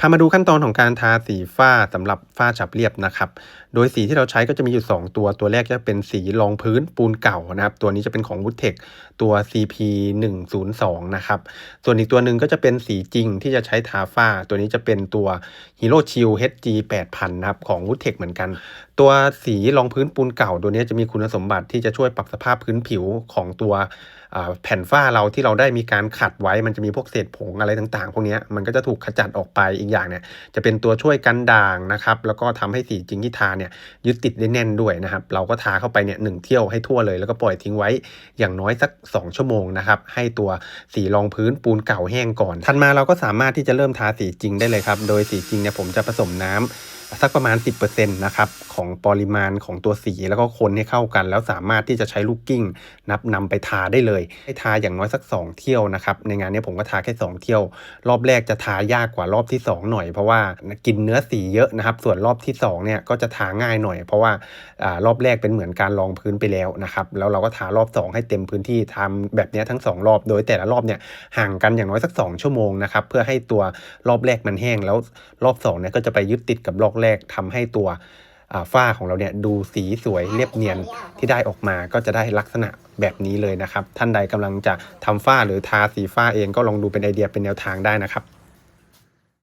พามาดูขั้นตอนของการทาสีฝ้าสำหรับฝ้าฉับเรียบนะครับ โดยสีที่เราใช้ก็จะมีอยู่ 2 ตัว ตัวแรกจะเป็นสีรองพื้นปูนเก่านะครับ ตัวนี้จะเป็นของ w o o d t e c h ตัว CP 1 0 2นะครับ ส่วนอีกตัวหนึ่งก็จะเป็นสีจริงที่จะใช้ทาฝ้า ตัวนี้จะเป็นตัว Hero Chill HG 8000นะครับของ w o o d t e c h เหมือนกัน ตัวสีรองพื้นปูนเก่า ตัวนี้จะมีคุณสมบัติที่จะช่วยปรับสภาพพื้นผิวของตัวแผ่นฝ้าเราที่เราได้มีการขัดไว้ มันจะมีพวกเศษผงอะไรต่างๆ พวกนี้มันก็จะถูกขจัดออกไปอีกอย่างเนี่ยจะเป็นตัวช่วยกันด่างนะครับแล้วก็ทำให้สีจริงที่ทาเนี่ยยึดติดได้แน่นด้วยนะครับเราก็ทาเข้าไปเนี่ยหนึ่งเที่ยวให้ทั่วเลย แล้วก็ปล่อยทิ้งไว้อย่างน้อยสัก 2 ชั่วโมงนะครับให้ตัวสีรองพื้นปูนเก่าแห้งก่อน ทันมาเราก็สามารถที่จะเริ่มทาสีจริงได้เลยครับโดยสีจริงเนี่ยผมจะผสมน้ำ สักประมาณ 10%นะครับของปริมาณของตัวสีแล้วก็คนให้เข้ากัน แล้วสามารถที่จะใช้ลูกกิ้ง นับนำไปทาได้เลยให้ทาอย่างน้อยสัก 2 เที่ยวนะครับในงานนี้ผมก็ทาแค่ 2 เที่ยว รอบแรกจะทายากกว่ารอบที่ 2 หน่อย เพราะว่ากินเนื้อสีเยอะนะครับ ส่วนรอบที่2เนี่ยก็จะทาง่ายหน่อย เพราะว่าอารอบแรกเป็นเหมือนการลองพื้นไปแล้วนะครับแล้วเราก็ทารอบ 2 ให้เต็มพื้นที่ทำแบบนี้ทั้ง 2 รอบโดยแต่ละรอบเนี่ยห่างกันอย่างน้อยสัก 2 ชั่วโมงนะครับเพื่อให้ตัวรอบแรกมันแห้งแล้วรอบ2เนี่ยก็จะไปยึดติดกับรอบแรกทำให้ตัวอ่าฝ้าของเราเนี่ยดูสีสวยเรียบเนียนที่ได้ออกมาก็จะได้ลักษณะแบบนี้เลยนะครับ ท่านใดกำลังจะทำฝ้าหรือทาสีฝ้าเองก็ลองดูเป็นไอเดียเป็นแนวทางได้นะครับ